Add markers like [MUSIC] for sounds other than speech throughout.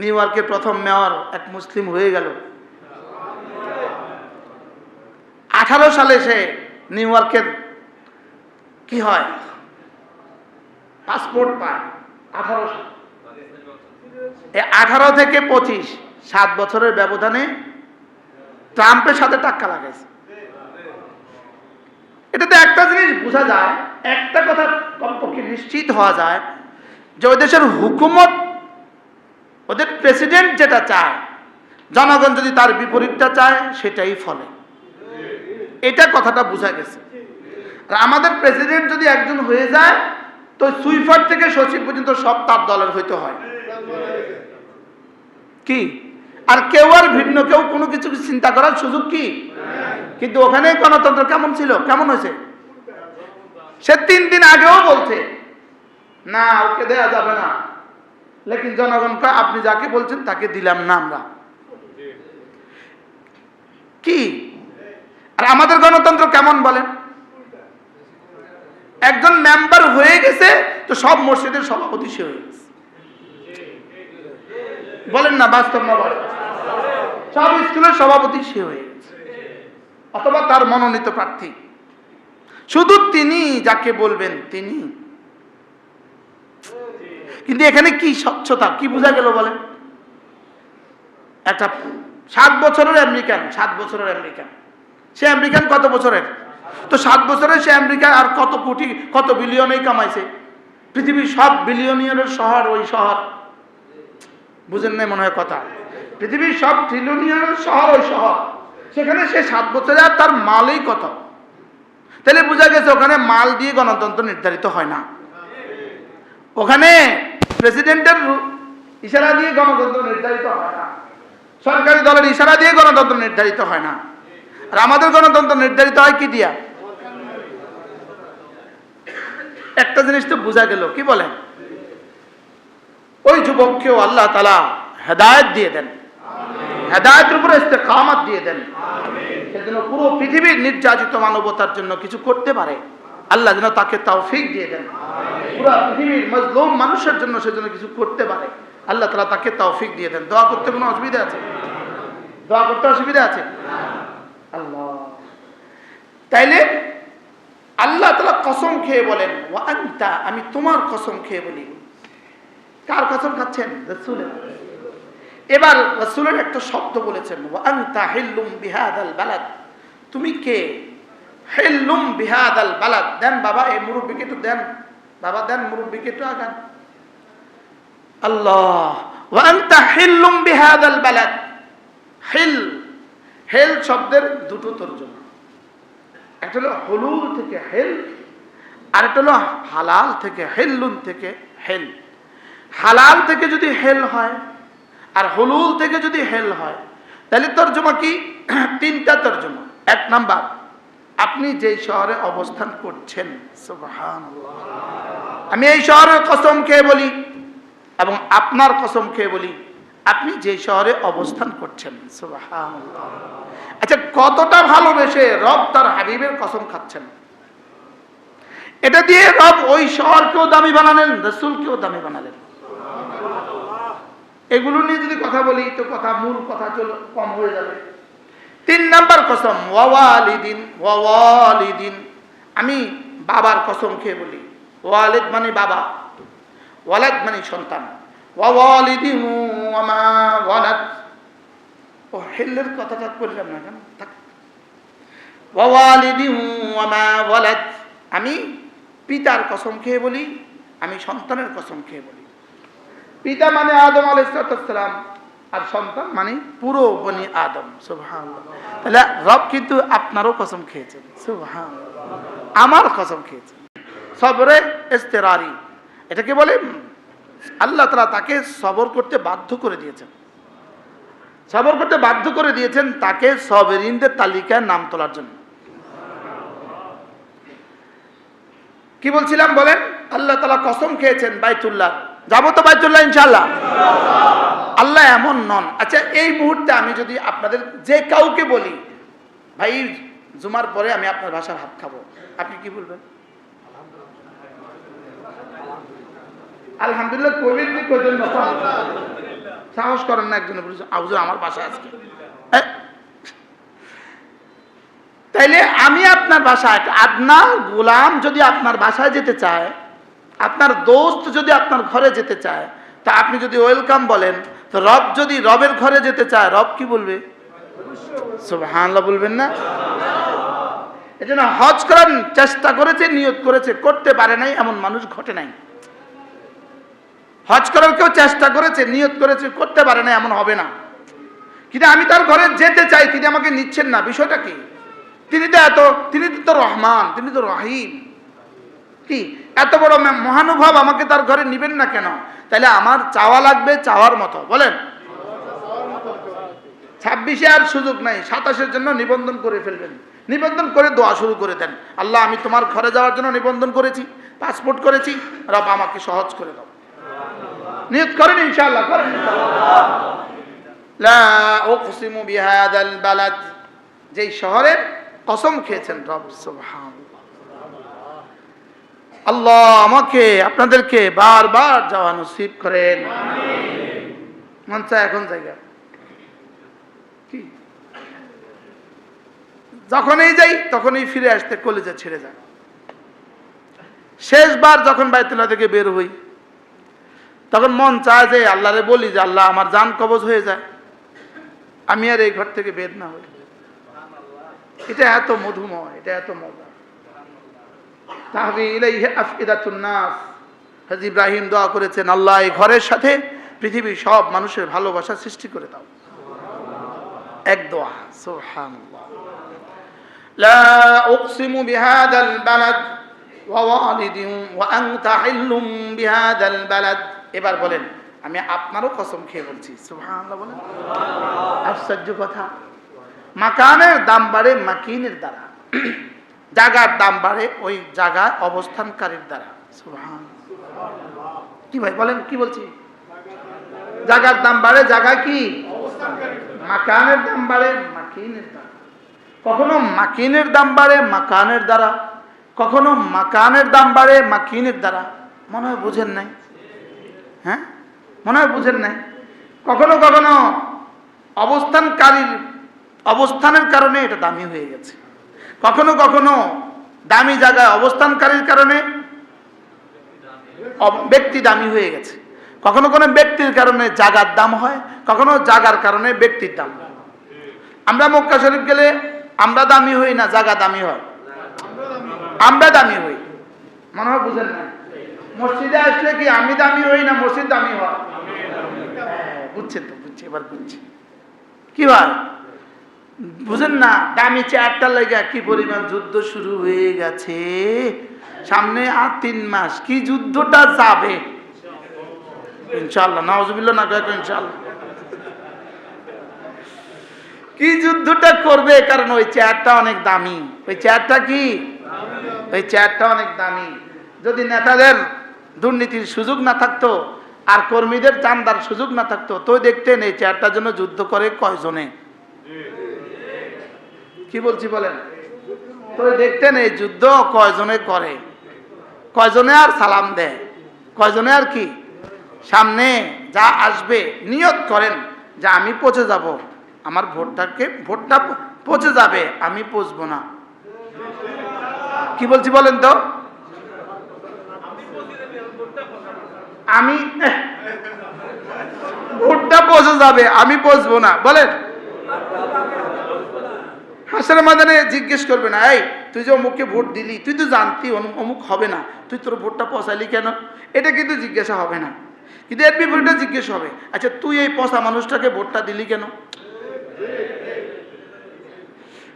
New ইয়র্কের প্রথম mayor এক মুসলিম হয়ে গেল। আঠারো সালে সে নিউ ইয়র্কের কি হয়? পাসপোর্ট পায়। আঠারো আঠারো থেকে পঁচিশ, সাত বছরের ব্যবধানে ট্রাম্পের সাথে টাক্কা লাগাইছে। এটাতে একটা জিনিস বোঝা যায়, একটা কথা কমপক্ষে নিশ্চিত হওয়া যায় যে ওই দেশের হুকুমত ওদের প্রেসিডেন্ট যেটা চায়, জনগণ যদি তার বিপরীতটা চায়, সেটাই ফলে। এটা কথাটা বোঝা গেছে। আর আমাদের প্রেসিডেন্ট যদি একজন হয়ে যায়, তো সুইফার থেকে সচিব পর্যন্ত সব তার দলের হইতে হয়। কি? আর কেউ আর ভিন্ন, কেউ কোনো কিছু চিন্তা করার সুযোগ কি? কিন্তু ওখানে গণতন্ত্র কেমন ছিল? কেমন হয়েছে? সে তিন দিন আগেও বলছে, না, ওকে দেয়া যাবে না। লেকিন জনগণকে আপনি যাকে বলছেন তাকে দিলাম না আমরা। কি? আর আমাদের গণতন্ত্র কেমন বলেন? একজন মেম্বার হয়ে গেছে তো সব মসজিদের সভাপতি সে হয়ে গেছে। বলেন না, বাস্তব না বলেন। সব স্কুলের সভাপতি সে হয়ে গেছে। অথবা তার মনোনীত প্রার্থী। শুধু তিনি যাকে বলবেন তিনি। কিন্তু এখানে কি স্বচ্ছতা? কি বোঝা গেল বলেন? একটা সাত বছরের আমেরিকান, সাত বছরের আমেরিকান। সে আমেরিকান কত বছরের? তো সাত বছরে সে আমেরিকা আর কত কোটি, কত বিলিয়নেই কামাইছে? পৃথিবীর সব বিলিয়নিয়নের শহর ওই শহর। বুঝেন নাই মনে হয় কথা? পৃথিবীর সব ট্রিলিয়নিয়নের শহর ওই শহর। সেখানে সে সাত বছরে আর তার মালই কত? তাহলে বোঝা গেছে ওখানে মাল দিয়ে গণতন্ত্র নির্ধারিত হয় না। ওখানে প্রেসিডেন্টের ইশারা দিয়ে গণতন্ত্র নির্ধারিত হয় না। সরকারি দলের ইশারা দিয়ে গণতন্ত্র নির্ধারিত হয় না। আর আমাদের গণতন্ত্র নির্ধারিত হয় কি দিয়া? একটা জিনিস তো বোঝা গেল, কি বলেন? ওই যুবককেও আল্লাহ তালা হেদায়ত দিয়ে দেন। হেদায়তের উপরে ইস্তেকামত দিয়ে দেন। সেজন্য পুরো পৃথিবীর নির্যাতিত মানবতার জন্য কিছু করতে পারে। আল্লাহ যেন তাকে তৌফিক দিয়ে দেন। পুরো পৃথিবীর মজলুম মানুষের জন্য সেজন্য কিছু করতে পারে। আল্লাহ তালা তাকে তৌফিক দিয়ে দেন। দোয়া করতে কোনো অসুবিধা আছে? দোয়া করতে অসুবিধা আছে? আল্লাহ। তাইলে আল্লাহ তালা কসম খেয়ে বলেন ও আন্তা? আমি তোমার কসম খেয়ে বলি। কার কসম খাচ্ছেন? রসুলের। এবার রসুলের একটা শব্দ বলেছেন ও আন্তা হিল্লুম বিহাদাল বালাদ? তুমি কে? হিল্লুম বিহাদাল বালাদ। দেন বাবা, এই মুরব্বীকে একটু দেন। বাবা দেন মুরব্বীকে একটু আগান। আল্লাহ হিল শব্দের দুটো তর্জমা। একটা হলো হলুল থেকে আর একটা হলো হালাল থেকে থেকে হেল। হালাল থেকে যদি হেল হয়, আর হলুল থেকে যদি হেল হয়, তাহলে তর্জমা কি? [CLEARS THROAT] তিনটা তর্জমা। এক নাম্বার, আপনি যেই শহরে অবস্থান করছেন, সুবহানাল্লাহ। আমি এই শহরের কসম খেয়ে বলি, এবং আপনার কসম খেয়ে বলি, আপনি যে শহরে অবস্থান করছেন আচ্ছা কতটা ভালোবেসে রব তার হাবিবের কসম খাচ্ছেন? এটা দিয়ে রব ওই শহরকেও দামি বানালেন, রসুলকেও দামি বানালেন। এগুলো নিয়ে যদি কথা বলি, তো কথা, মূল কথা চল, কম হয়ে যাবে। তিন নাম্বার কসম ওয়ালিদিন ওয়ালিদিন। আমি বাবার কসম খেয়ে বলি। ওয়ালিদ মানে বাবা, ওয়ালাদ মানে সন্তান। ওয়ালাদ। ও কথাটা আমি পিতার কসম খেয়ে বলি, আমি সন্তানের কসম খেয়ে বলি। পিতা মানে আদম আলাইসালাম আর সন্তান মানে পুরো বনি আদম। সুবহান তাহলে রব কিন্তু আপনারও কসম খেয়েছেন। সুবহান আমার কসম খেয়েছেন। সবরে এস্তেরারি এটাকে বলে? আল্লাহ তালা তাকে সবর করতে বাধ্য করে দিয়েছেন। সবর করতে বাধ্য করে দিয়েছেন তাকে সবেরিনদের তালিকায় নাম তোলার জন্য। কি বলছিলাম বলেন? আল্লাহ তালা কসম খেয়েছেন বাইতুল্লাহ। যাব তো বাইতুল্লাহ ইনশাল্লাহ আল্লাহ এমন নন। আচ্ছা এই মুহূর্তে আমি যদি আপনাদের যে কাউকে বলি, ভাই, জুমার পরে আমি আপনার ভাষার হাত খাব। আপনি কি বলবেন? আলহামদুলিল্লাহ কবির কি কজন সাহস করেন না একজনে বলেছে আবুজুর আমার বাসা আজকে তাইলে আমি আপনার বাসায়, আপনার গোলাম যদি আপনার বাসায় যেতে চায়, আপনার দোস্ত যদি আপনার ঘরে যেতে চায়, তা আপনি যদি ওয়েলকাম বলেন, তো রব যদি রবের ঘরে যেতে চায়, রব কি বলবে? সুবহানাল্লাহ বলবেন না? এজন্য হজ করার চেষ্টা করেছে, নিয়ত করেছে, করতে পারে নাই, এমন মানুষ ঘটে নাই। হজ করার কেউ চেষ্টা করেছে, নিয়ত করেছে, করতে পারে না, এমন হবে না। কিন্তু আমি তার ঘরে যেতে চাই, তিনি আমাকে নিচ্ছেন না। বিষয়টা কি? তিনি তো এত, তিনি তো রহমান, তিনি তো রহিম। কি? এত বড় মহানুভব আমাকে তার ঘরে নিবেন না কেন? তাহলে আমার চাওয়া লাগবে চাওয়ার মতো, বলেন। ছাব্বিশে আর সুযোগ নাই, সাতাশের জন্য নিবন্ধন করে ফেলবেন। নিবন্ধন করে দোয়া শুরু করে দেন। আল্লাহ, আমি তোমার ঘরে যাওয়ার জন্য নিবন্ধন করেছি, পাসপোর্ট করেছি, রব আমাকে সহজ করে দাও। নিয়ত করেন ইনশাআল্লাহ, করেন। লা উকসিমু বিহাদাল বালাদ। যেই শহরের কসম খেয়েছেন রব, সুবহানাল্লাহ। আল্লাহ আমাকে, আপনাদেরকে বারবার যাওয়া নসিব করেন। মন চায় এখন জায়গা। কি? যখনই যাই, তখনই ফিরে আসতে কলেজে ছেড়ে যায়। শেষবার যখন বাইতুল্লাহ থেকে বের হই তখন মন চায় যে আল্লাহরে বলি যে আল্লাহ আমার জান কবজ হয়ে যায়। আমি আর এই ঘর থেকে বের না হই। এটা এত মধুময়, এটা এত মজা। তাহলে হাজি ইব্রাহিম দোয়া করেছেন, আল্লাহ এই ঘরের সাথে পৃথিবীর সব মানুষের ভালোবাসা সৃষ্টি করে দাও। এক দোয়া, সুবহানাল্লাহ। লা উকসিমু বিহাদাল বালাদ ওয়া ওয়ালিদিন ওয়া আনতা হিল্লুম বিহাদাল বালাদ। এবার বলেন, আমি আপনারও কসম খেয়ে বলছি বলেন। আশ্চর্য কথা। মাকানের দাম বাড়ে মাকিনের দ্বারা। [CLEARS THROAT] জাগার দাম বাড়ে ওই জায়গায় অবস্থানকারীর দ্বারা। কি ভাই, বলেন, কি বলছি? জাগার দাম বাড়ে জাগা কি? মাকানের দাম বাড়ে মাকিনের দ্বারা। কখনো মাকিনের দাম বাড়ে মাকানের দ্বারা। কখনো মাকানের দাম বাড়ে মাকিনের দ্বারা। মনে হয় বুঝেন নাই। হ্যাঁ? মনে হয় বুঝেন নাই। কখনো কখনো অবস্থানকারীর অবস্থানের কারণে এটা দামি হয়ে গেছে। কখনো কখনো দামি জায়গায় অবস্থানকারীর কারণে ব্যক্তি দামি হয়ে গেছে। কখনো কোনো ব্যক্তির কারণে জাগার দাম হয়, কখনো জাগার কারণে ব্যক্তির দাম হয়। আমরা মক্কা শরীফ গেলে আমরা দামি হই না, জাগা দামি হয়? আমরা দামি হই। মনে হয় বুঝেন না মসজিদে আসলে কি আমি দামি হই না মসজিদ দামি হয় বুঝছেন তো, বুঝছি, এবার বুঝছি। কি ভাই? বুঝেন না, দামি চেয়ারটা লেগে কি পরিমাণ যুদ্ধ শুরু হয়ে গেছে? সামনে আর তিন মাস, কি যুদ্ধটা যাবে? ইনশাল্লাহ নওয়াজবিল্লা না কয়েক ইনশাল্লাহ কি যুদ্ধটা করবে? কারণ ওই চেয়ারটা অনেক দামি। ওই চেয়ারটা কি? ওই চেয়ারটা অনেক দামি। যদি নেতাদের দুর্নীতির সুযোগ না থাকতো, আর কর্মীদের চান্দার সুযোগ না থাকতো। তো দেখতেন এই চেয়ারটার জন্য যুদ্ধ করে কয়জনে। কি বলছি বলেন? তো দেখতেন এই যুদ্ধ কয়জনে করে। কয়জনে আর সালাম দেয়। কয়জনে আর কি? সামনে যা আসবে, নিয়ত করেন যে আমি পচে যাব। আমার ভোটটাকে, ভোটটা পচে যাবে, আমি পচবো না। কি বলছি বলেন তো? আমি, ভোটটা পচে যাবে, আমি পচবো না। বলেন। হাসার মাদানে জিজ্ঞেস করবে না, এই, তুই যে অমুককে ভোট দিলি, তুই তো জানতি, অমুক হবে না। তুই তোর ভোটটা পচালি কেন? এটা কিন্তু জিজ্ঞাসা হবে না। কিন্তু এর বিপরীতে জিজ্ঞেস হবে আচ্ছা তুই এই পচা মানুষটাকে ভোটটা দিলি কেন?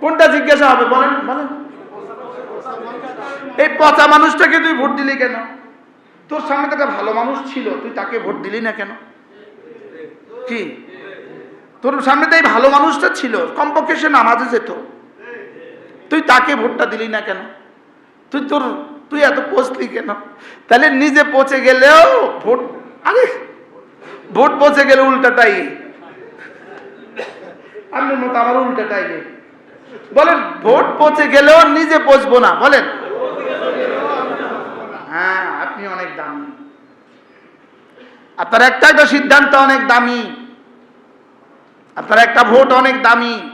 কোনটা জিজ্ঞাসা হবে, বলেন বলেন। এই পচা মানুষটাকে তুই ভোট দিলি কেন? তোর সামনে তো ভালো মানুষ ছিল, তুই তাকে ভোট দিলি না কেন? কি? তোর সামনে তো এই ভালো মানুষটা ছিল, কমপক্ষে সে নামাজে যেত। তুই তাকে ভোটটা দিলি না কেন? তুই তোর, তুই এত পচলি কেন? তাহলে নিজে পচে গেলেও ভোট, আরে, ভোট পচে গেলে উল্টাটাই। আপনার মতো আমার উল্টাটাই। বলেন, ভোট পচে গেলেও নিজে পচবো না, বলেন। আমি অনেক দামি। আপনার একটা একটা সিদ্ধান্ত অনেক দামি। আপনার একটা ভোট অনেক দামি।